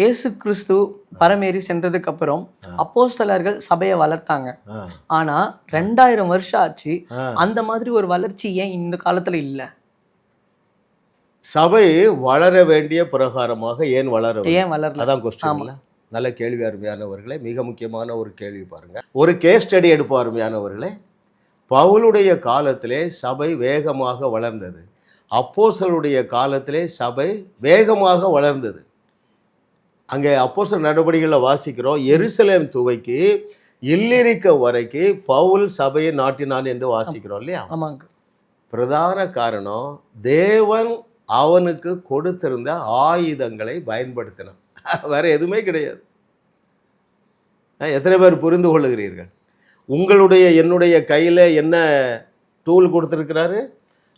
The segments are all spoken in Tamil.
இயேசு கிறிஸ்து பரமேறி சென்றதுக்கு அப்புறம் அப்போஸ்தலர்கள் சபையை வளர்த்தாங்க. ஆனா ரெண்டாயிரம் வருஷம் ஆச்சு. அந்த மாதிரி ஒரு வளர்ச்சி ஏன் இந்த காலத்துல இல்ல? சபை வளர வேண்டிய பிரகாரமாக ஏன் வளர? ஏன் வளரல? அதான் கொஸ்டின் நல்ல கேள்வி அருமையானவர்களே மிக முக்கியமான ஒரு கேள்வி பாருங்க. ஒரு கேஸ் ஸ்டடி எடுப்போம் அருமையானவர்களே. பவுலுடைய காலத்திலே சபை வேகமாக வளர்ந்தது. அப்போஸ்தலருடைய காலத்திலே சபை வேகமாக வளர்ந்தது. அங்கே அப்போஸ்தலர் நடவடிக்கைகளில் வாசிக்கிறோம். எருசலேம் துவைக்கு இல்லிரிக்க வரைக்கு பவுல் சபையை நாட்டினான் என்று வாசிக்கிறோம் இல்லையா? ஆமாங்க. பிரதான காரணம் தேவன் அவனுக்கு கொடுத்திருந்த ஆயுதங்களை பயன்படுத்தினான். வேற எதுவுமே கிடையாது. எத்தனை பேர் புரிந்து கொள்ளுகிறீர்கள்? உங்களுடைய என்னுடைய கையில் என்ன டூல் கொடுத்துருக்கிறாரு?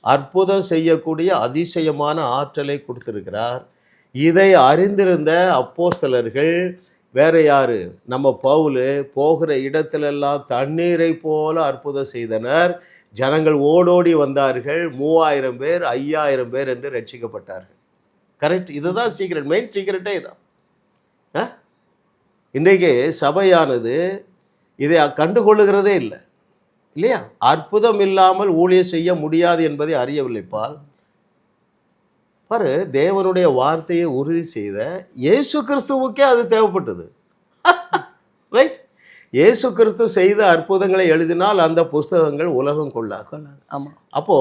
அற்புதம் செய்யக்கூடிய அதிசயமான ஆற்றலை கொடுத்திருக்கிறார். இதை அறிந்திருந்த அப்போஸ்தலர்கள் வேற யாரு? நம்ம பவுலு போகிற இடத்திலெல்லாம் தண்ணீரை போல அற்புதம் செய்தனர். ஜனங்கள் ஓடோடி வந்தார்கள். மூவாயிரம் பேர் ஐயாயிரம் பேர் என்று ரட்சிக்கப்பட்டார்கள். கரெக்ட் இதுதான் சீக்கிரம் மெயின் சீக்ரெட்டே இதான். ஆ? இன்றைக்கு சபையானது இதை கண்டுகொள்ளுகிறதே இல்லை. இல்லையா? அற்புதம் இல்லாமல் ஊழியம் செய்ய முடியாது என்பதை அறியவில்லைப்பால் பாரு தேவனுடைய வார்த்தையை உறுதி செய்த இயேசு கிறிஸ்துவுக்கே அது தேவைப்பட்டது. ரைட் இயேசு கிறிஸ்து செய்த அற்புதங்களை எழுதினால் அந்த புஸ்தகங்கள் உலகம் கொள்ளாது. கொள்ளாது. ஆமா. அப்போ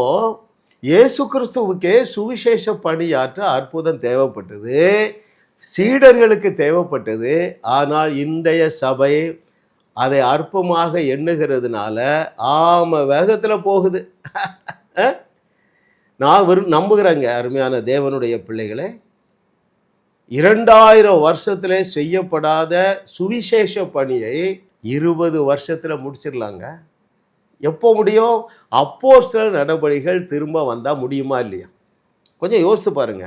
இயேசு கிறிஸ்துவுக்கே சுவிசேஷ பணியாற்ற அற்புதம் தேவைப்பட்டது. சீடர்களுக்கு தேவைப்பட்டது. ஆனால் இன்றைய சபை அதை அற்பமாக எண்ணுகிறதுனால ஆம வேகத்தில் போகுது. நான் வெறும் நம்புகிறேங்க அருமையான தேவனுடைய பிள்ளைகளே. இரண்டாயிரம் வருஷத்தில் செய்யப்படாத சுவிசேஷ பணியை இருபது வருஷத்தில் முடிச்சிடலாங்க. எப்போ முடியும்? அப்போ சில நடவடிக்கைகள் திரும்ப வந்தால் முடியுமா இல்லையா? கொஞ்சம் யோசித்து பாருங்க.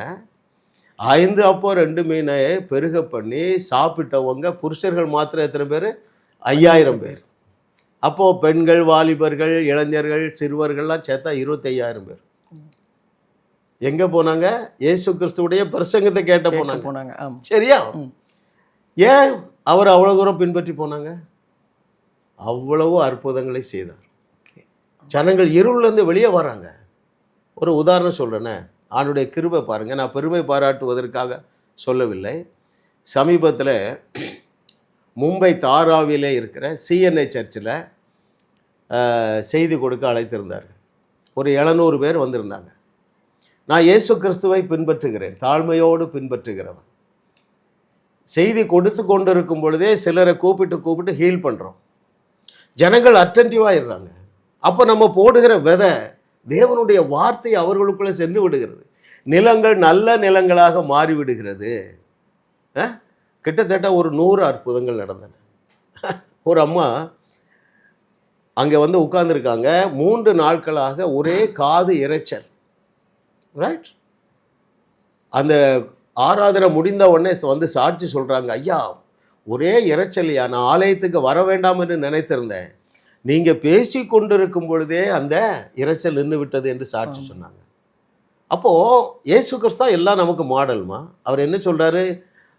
ஐந்து அப்போ ரெண்டு மீனை பெருக பண்ணி சாப்பிட்டவங்க புருஷர்கள் மாத்திரம் எத்தனை பேர்? ஐயாயிரம் பேர். அப்போது பெண்கள் வாலிபர்கள் இளைஞர்கள் சிறுவர்கள்லாம் சேர்த்தா இருபத்தையாயிரம் பேர். எங்கே போனாங்க? இயேசு கிறிஸ்துவுடைய பிரசங்கத்தை கேட்ட போனாங்க. போனாங்க. சரியா. ஏன் அவர் அவ்வளோ தூரம் பின்பற்றி போனாங்க? அவ்வளவு அற்புதங்களை செய்தார். ஜனங்கள் இருளிலேருந்து வெளியே வராங்க. ஒரு உதாரணம் சொல்கிறேனே ஆண்டுடைய கிருபை பாருங்கள் நான் பெருமை பாராட்டுவதற்காக சொல்லவில்லை. சமீபத்தில் மும்பை தாராவிலே இருக்கிற சிஎன்ஐ சர்ச்சில் செய்தி கொடுக்க அழைத்திருந்தார்கள் ஒரு எழுநூறு பேர் வந்திருந்தாங்க. நான் இயேசு கிறிஸ்துவை பின்பற்றுகிறேன் தாழ்மையோடு பின்பற்றுகிறவன். செய்தி கொடுத்து கொண்டிருக்கும் பொழுதே சிலரை கூப்பிட்டு கூப்பிட்டு ஹீல் பண்ணுறோம் ஜனங்கள் அட்டன்டிவாகிடுறாங்க அப்போ நம்ம போடுகிற விதை தேவனுடைய வார்த்தை அவர்களுக்குள்ளே சென்று விடுகிறது. நிலங்கள் நல்ல நிலங்களாக மாறிவிடுகிறது. கிட்டத்தட்ட ஒரு நூறு அற்புதங்கள் நடந்தன. ஒரு அம்மா அங்கே வந்து உட்கார்ந்துருக்காங்க. மூன்று நாட்களாக ஒரே காது இரைச்சல். ரைட் அந்த ஆராதனை முடிந்த உடனே வந்து சாட்சி சொல்கிறாங்க ஐயா ஒரே இரைச்சல்யா நான் ஆலயத்துக்கு வர வேண்டாம் என்று நினைத்திருந்தேன். நீங்கள் பேசி கொண்டிருக்கும் பொழுதே அந்த இரைச்சல் நின்று விட்டது என்று சாட்சி சொன்னாங்க. அப்போது இயேசு கிறிஸ்தா எல்லாம் நமக்கு மாடல்மா? அவர் என்ன சொல்கிறாரு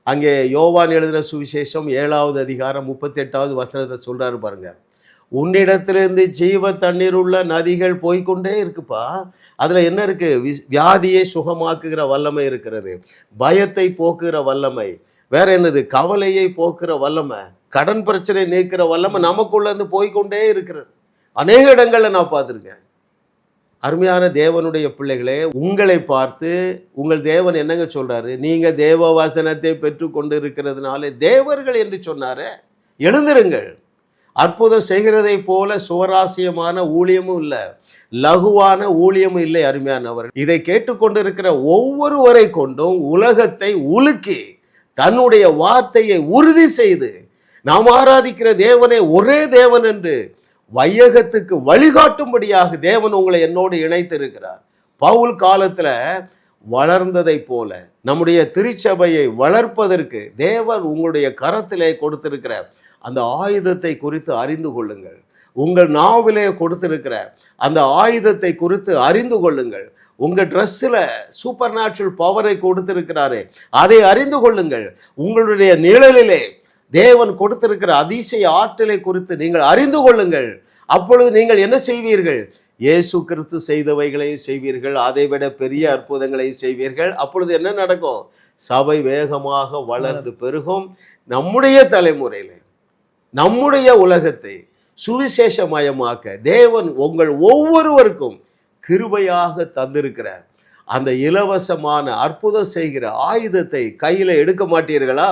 அங்கே யோவான் எழுதின சுவிசேஷம் ஏழாவது அதிகாரம் முப்பத்தி எட்டாவது வசனத்தை சொல்கிறாரு பாருங்க. உன்னிடத்திலிருந்து ஜீவ தண்ணீர் உள்ள நதிகள் போய்க்கொண்டே இருக்குப்பா. அதில் என்ன இருக்குது வியாதியை சுகமாக்குகிற வல்லமை இருக்கிறது. பயத்தை போக்குகிற வல்லமை. வேற என்னது? கவலையை போக்குற வல்லமை. கடன் பிரச்சனை நீக்கிற வல்லமை நமக்குள்ள இருந்து போய்க்கொண்டே இருக்கிறது. அநேக இடங்களில் நான் பார்த்துருக்கேன். அருமையான தேவனுடைய பிள்ளைகளே உங்களை பார்த்து உங்கள் தேவன் என்னங்க சொல்றாரு? நீங்க தேவ வசனத்தை பெற்று கொண்டு இருக்கிறதுனால தேவர்கள் என்று சொன்னாரே. எழுந்திருங்கள். அற்புதம் செய்கிறதை போல சுவராசியமான ஊழியமும் இல்லை. லகுவான ஊழியமும் இல்லை அருமையானவர் இதை கேட்டுக்கொண்டிருக்கிற ஒவ்வொருவரை கொண்டும் உலகத்தை உலுக்கி தன்னுடைய வார்த்தையை உறுதி செய்து நாம் ஆராதிக்கிற தேவனே ஒரே தேவன் என்று வையகத்துக்கு வழிகாட்டும்படியாக தேவன் உங்களை என்னோடு இணைத்திருக்கிறார். பவுல் காலத்தில் வளர்ந்ததை போல நம்முடைய திருச்சபையை வளர்ப்பதற்கு தேவன் உங்களுடைய கரத்திலே கொடுத்திருக்கிற அந்த ஆயுதத்தை குறித்து அறிந்து கொள்ளுங்கள். உங்கள் நாவிலே கொடுத்திருக்கிற அந்த ஆயுதத்தை குறித்து அறிந்து கொள்ளுங்கள். உங்கள் ட்ரெஸ்ஸில் சூப்பர் நேச்சுரல் பவரை கொடுத்திருக்கிறாரே அதை அறிந்து கொள்ளுங்கள். உங்களுடைய நிழலிலே தேவன் கொடுத்திருக்கிற அதிசய ஆற்றலை குறித்து நீங்கள் அறிந்து கொள்ளுங்கள். அப்பொழுது நீங்கள் என்ன செய்வீர்கள்? இயேசு கிறிஸ்து செய்தவைகளையும் செய்வீர்கள் அதைவிட பெரிய அற்புதங்களையும் செய்வீர்கள். அப்பொழுது என்ன நடக்கும்? சபை வேகமாக வளர்ந்து பெருகும். நம்முடைய தலைமுறையில் நம்முடைய உலகத்தை சுவிசேஷமயமாக்க தேவன் உங்கள் ஒவ்வொருவருக்கும் கிருபையாக தந்திருக்கிற அந்த இலவசமான அற்புதம் செய்கிற ஆயுதத்தை கையில் எடுக்க மாட்டீர்களா?